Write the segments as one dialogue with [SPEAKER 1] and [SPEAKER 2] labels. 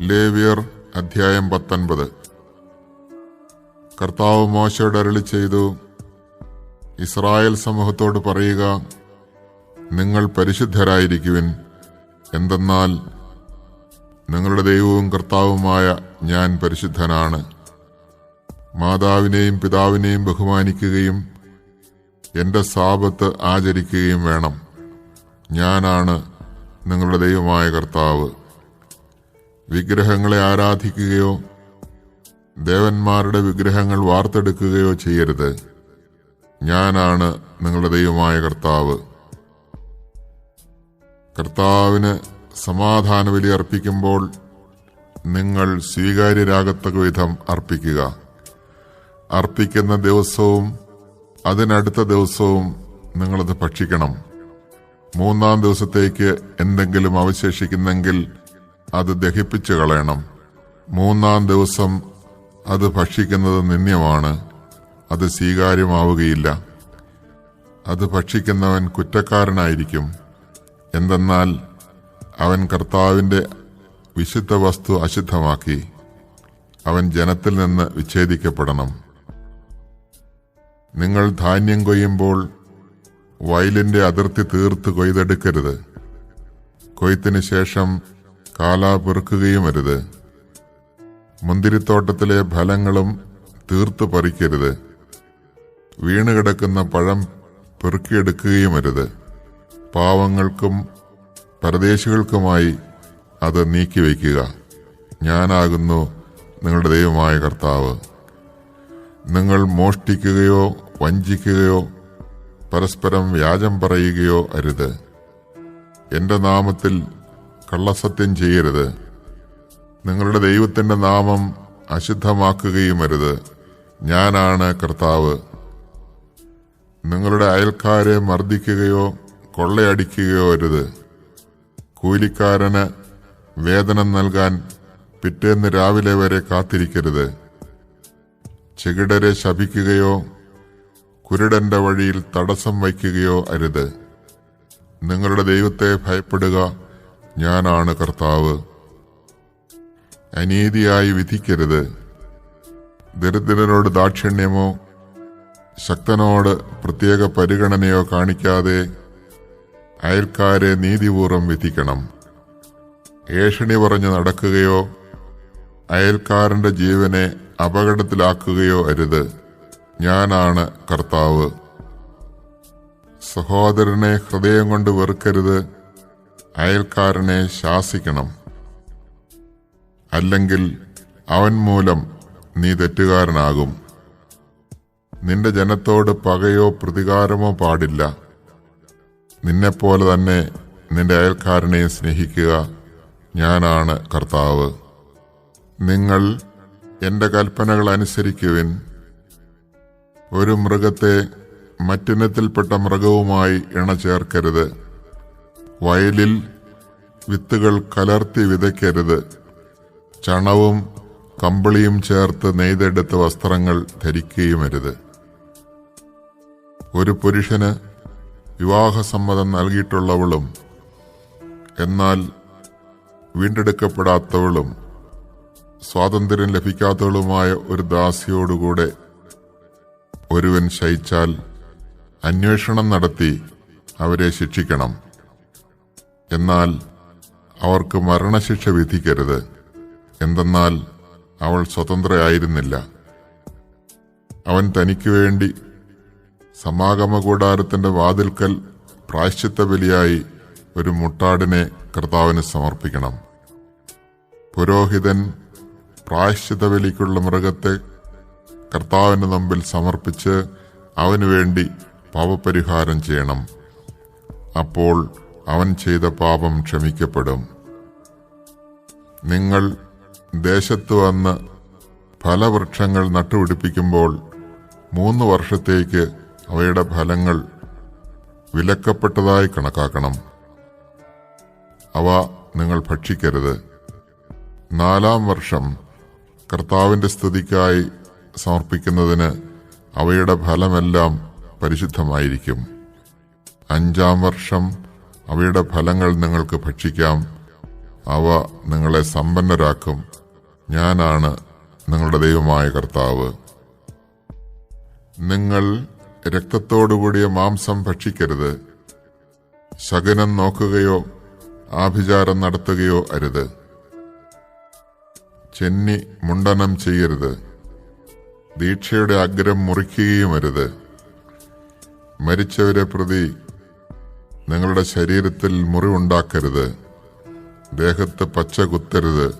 [SPEAKER 1] ലേവിയർ അധ്യായം പത്തൊൻപത്. കർത്താവ് മോശയോട് അരളി ചെയ്തു ഇസ്രായേൽ സമൂഹത്തോട് പറയുക നിങ്ങൾ പരിശുദ്ധരായിരിക്കുവിൻ. എന്തെന്നാൽ നിങ്ങളുടെ ദൈവവും കർത്താവുമായ ഞാൻ പരിശുദ്ധനാണ്. മാതാവിനെയും പിതാവിനെയും ബഹുമാനിക്കുകയും എന്റെ സാപത്ത് ആചരിക്കുകയും വേണം. ഞാനാണ് നിങ്ങളുടെ ദൈവമായ കർത്താവ്. വിഗ്രഹങ്ങളെ ആരാധിക്കുകയോ ദേവന്മാരുടെ വിഗ്രഹങ്ങൾ വാർത്തെടുക്കുകയോ ചെയ്യരുത്. ഞാനാണ് നിങ്ങളുടെ ദൈവമായ കർത്താവ്. കർത്താവിന് സമാധാന ബലി അർപ്പിക്കുമ്പോൾ നിങ്ങൾ സ്വീകാര്യരാകത്തക്ക വിധം അർപ്പിക്കുക. അർപ്പിക്കുന്ന ദിവസവും അതിനടുത്ത ദിവസവും നിങ്ങളത് ഭക്ഷിക്കണം. മൂന്നാം ദിവസത്തേക്ക് എന്തെങ്കിലും അവശേഷിക്കുന്നെങ്കിൽ അത് ദഹിപ്പിച്ചു കളയണം. മൂന്നാം ദിവസം അത് ഭക്ഷിക്കുന്നത് നിന്ദ്യമാണ്. അത് സ്വീകാര്യമാവുകയില്ല. അത് ഭക്ഷിക്കുന്നവൻ കുറ്റക്കാരനായിരിക്കും. എന്തെന്നാൽ അവൻ കർത്താവിന്റെ വിശുദ്ധ വസ്തു അശുദ്ധമാക്കി. അവൻ ജനത്തിൽ നിന്ന് വിച്ഛേദിക്കപ്പെടണം. നിങ്ങൾ ധാന്യം കൊയ്യുമ്പോൾ വയലിന്റെ അതിർത്തി തീർത്ത് കൊയ്തെടുക്കരുത്. കൊയ്ത്തിന് ശേഷം കാലാ പെറുക്കുകയും അരുത്. മുന്തിരിത്തോട്ടത്തിലെ ഫലങ്ങളും തീർത്തു പറിക്കരുത്. വീണുകിടക്കുന്ന പഴം പെറുക്കിയെടുക്കുകയും അരുത്. പാവങ്ങൾക്കും പരദേശികൾക്കുമായി അത് നീക്കിവെക്കുക ഞാനാകുന്നു നിങ്ങളുടെ ദൈവമായ കർത്താവ്. നിങ്ങൾ മോഷ്ടിക്കുകയോ വഞ്ചിക്കുകയോ പരസ്പരം വ്യാജം പറയുകയോ അരുത്. എന്റെ നാമത്തിൽ കള്ളസത്യം ചെയ്യരുത്. നിങ്ങളുടെ ദൈവത്തിന്റെ നാമം അശുദ്ധമാക്കുകയും അരുത്. ഞാനാണ് കർത്താവ്. നിങ്ങളുടെ അയൽക്കാരെ മർദ്ദിക്കുകയോ കൊള്ളയടിക്കുകയോ അരുത്. കൂലിക്കാരന് വേതനം നൽകാൻ പിറ്റേന്ന് രാവിലെ വരെ കാത്തിരിക്കരുത്. ചെകിടരെ ശപിക്കുകയോ കുരുടന്റെ വഴിയിൽ തടസ്സം വയ്ക്കുകയോ അരുത്. നിങ്ങളുടെ ദൈവത്തെ ഭയപ്പെടുക ഞാനാണ് കർത്താവ്. അനീതിയായി വിധിക്കരുത്. ദരിദ്രനോട് ദാക്ഷിണ്യമോ ശക്തനോട് പ്രത്യേക പരിഗണനയോ കാണിക്കാതെ അയൽക്കാരെ നീതിപൂർവം വിധിക്കണം. ഏഷണി പറഞ്ഞു നടക്കുകയോ അയൽക്കാരന്റെ ജീവനെ അപകടത്തിലാക്കുകയോ അരുത്. ഞാനാണ് കർത്താവ്. സഹോദരനെ ഹൃദയം കൊണ്ട് വെറുക്കരുത്. അയൽക്കാരനെ ശാസിക്കണം. അല്ലെങ്കിൽ അവൻ മൂലം നീ തെറ്റുകാരനാകും. നിന്റെ ജനത്തോട് പകയോ പ്രതികാരമോ പാടില്ല. നിന്നെപ്പോലെ തന്നെ നിന്റെ അയൽക്കാരനെ സ്നേഹിക്കുക ഞാനാണ് കർത്താവ്. നിങ്ങൾ എന്റെ കൽപ്പനകൾ അനുസരിക്കുവിൻ. ഒരു മൃഗത്തെ മറ്റിനത്തിൽപ്പെട്ട മൃഗവുമായി ഇണ ചേർക്കരുത് വയലിൽ വിത്തുകൾ കലർത്തി വിതയ്ക്കരുത്. ചണവും കമ്പിളിയും ചേർത്ത് നെയ്തെടുത്ത വസ്ത്രങ്ങൾ ധരിക്കുകയുമരുത്. ഒരു പുരുഷന് വിവാഹസമ്മതം നൽകിയിട്ടുള്ളവളും എന്നാൽ വീണ്ടെടുക്കപ്പെടാത്തവളും സ്വാതന്ത്ര്യം ലഭിക്കാത്തവളുമായ ഒരു ദാസിയോടുകൂടെ ഒരുവൻ ശയിച്ചാൽ അന്വേഷണം നടത്തി അവരെ ശിക്ഷിക്കണം. എന്നാൽ അവർക്ക് മരണശിക്ഷ വിധിക്കരുത്. എന്തെന്നാൽ അവൾ സ്വതന്ത്രയായിരുന്നില്ല. അവൻ തനിക്ക് വേണ്ടി സമാഗമ കൂടാരത്തിന്റെ വാതിൽക്കൽ പ്രായശ്ചിത്ത ബലിയായി ഒരു മുട്ടാടിനെ കർത്താവിന് സമർപ്പിക്കണം. പുരോഹിതൻ പ്രായശ്ചിത്ത ബലിക്കുള്ള മൃഗത്തെ കർത്താവിന് മുമ്പിൽ സമർപ്പിച്ച് അവന് വേണ്ടി പാപപരിഹാരം ചെയ്യണം. അപ്പോൾ അവൻ ചെയ്ത പാപം ക്ഷമിക്കപ്പെടും. നിങ്ങൾ ദേശത്ത് വന്ന് ഫലവൃക്ഷങ്ങൾ നട്ടുപിടിപ്പിക്കുമ്പോൾ മൂന്ന് വർഷത്തേക്ക് അവയുടെ ഫലങ്ങൾ വിലക്കപ്പെട്ടതായി കണക്കാക്കണം. അവ നിങ്ങൾ ഭക്ഷിക്കരുത്. നാലാം വർഷം കർത്താവിന്റെ സ്തുതിക്കായി സമർപ്പിക്കുന്നതിന് അവയുടെ ഫലമെല്ലാം പരിശുദ്ധമായിരിക്കും. അഞ്ചാം വർഷം അവയുടെ ഫലങ്ങൾ നിങ്ങൾക്ക് ഭക്ഷിക്കാം. അവ നിങ്ങളെ സമ്പന്നരാക്കും. ഞാനാണ് നിങ്ങളുടെ ദൈവമായ കർത്താവ്. നിങ്ങൾ രക്തത്തോടുകൂടിയ മാംസം ഭക്ഷിക്കരുത്. ശകനം നോക്കുകയോ ആഭിചാരം നടത്തുകയോ അരുത്. ചെന്നി മുണ്ടനം ചെയ്യരുത്. ദീക്ഷയുടെ അഗ്രം മുറിക്കുകയും അരുത്. മരിച്ചവരെ പ്രതി നിങ്ങളുടെ ശരീരത്തിൽ മുറിവുണ്ടാക്കരുത്. ദേഹത്ത് പച്ച കുത്തരുത്.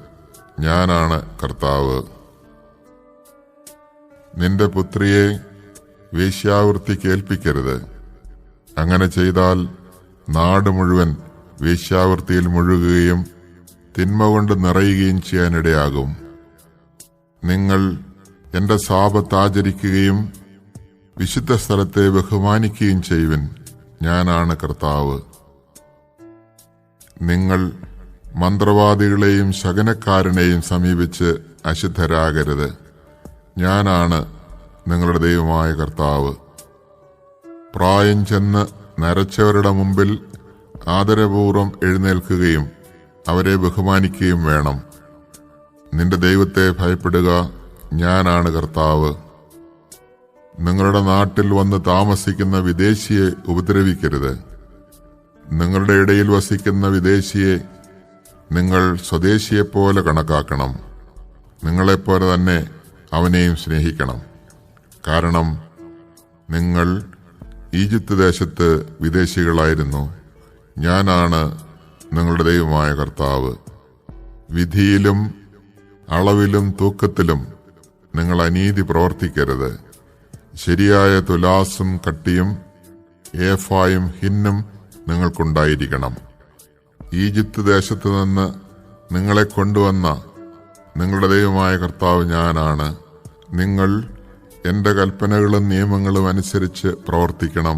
[SPEAKER 1] ഞാനാണ് കർത്താവ്. നിന്റെ പുത്രിയെ വേശ്യാവൃത്തി കേൾപ്പിക്കരുത്. അങ്ങനെ ചെയ്താൽ നാട് മുഴുവൻ വേശ്യാവൃത്തിയിൽ മുഴുകുകയും തിന്മ കൊണ്ട് നിറയുകയും ചെയ്യാനിടയാകും. നിങ്ങൾ എന്റെ സാപത്ത് ആചരിക്കുകയും വിശുദ്ധ സ്ഥലത്തെ ബഹുമാനിക്കുകയും ചെയ്യുവിൻ. ഞാനാണ് കർത്താവ്. നിങ്ങൾ മന്ത്രവാദികളെയും ശകനക്കാരനെയും സമീപിച്ച് അശുദ്ധരാകരുത്. ഞാനാണ് നിങ്ങളുടെ ദൈവമായ കർത്താവ്. പ്രായം ചെന്ന് നരച്ചവരുടെ മുമ്പിൽ ആദരപൂർവം എഴുന്നേൽക്കുകയും അവരെ ബഹുമാനിക്കുകയും വേണം. നിന്റെ ദൈവത്തെ ഭയപ്പെടുക ഞാനാണ് കർത്താവ്. നിങ്ങളുടെ നാട്ടിൽ വന്ന് താമസിക്കുന്ന വിദേശിയെ ഉപദ്രവിക്കരുത്. നിങ്ങളുടെ ഇടയിൽ വസിക്കുന്ന വിദേശിയെ നിങ്ങൾ സ്വദേശിയെപ്പോലെ കണക്കാക്കണം. നിങ്ങളെപ്പോലെ തന്നെ അവനെയും സ്നേഹിക്കണം. കാരണം നിങ്ങൾ ഈജിപ്ത് ദേശത്ത് വിദേശികളായിരുന്നു. ഞാനാണ് നിങ്ങളുടെ ദൈവമായ കർത്താവ്. വിധിയിലും അളവിലും തൂക്കത്തിലും നിങ്ങൾ അനീതി പ്രവർത്തിക്കരുത്. ശരിയായ തുലാസും കട്ടിയും ഏഫായും ഹിന്നും നിങ്ങൾക്കുണ്ടായിരിക്കണം. ഈജിപ്ത് ദേശത്ത് നിന്ന് നിങ്ങളെ കൊണ്ടുവന്ന നിങ്ങളുടെ ദൈവമായ കർത്താവ് ഞാനാണ്. നിങ്ങൾ എന്റെ കൽപ്പനകളും നിയമങ്ങളും അനുസരിച്ച് പ്രവർത്തിക്കണം.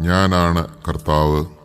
[SPEAKER 1] ഞാനാണ് കർത്താവ്.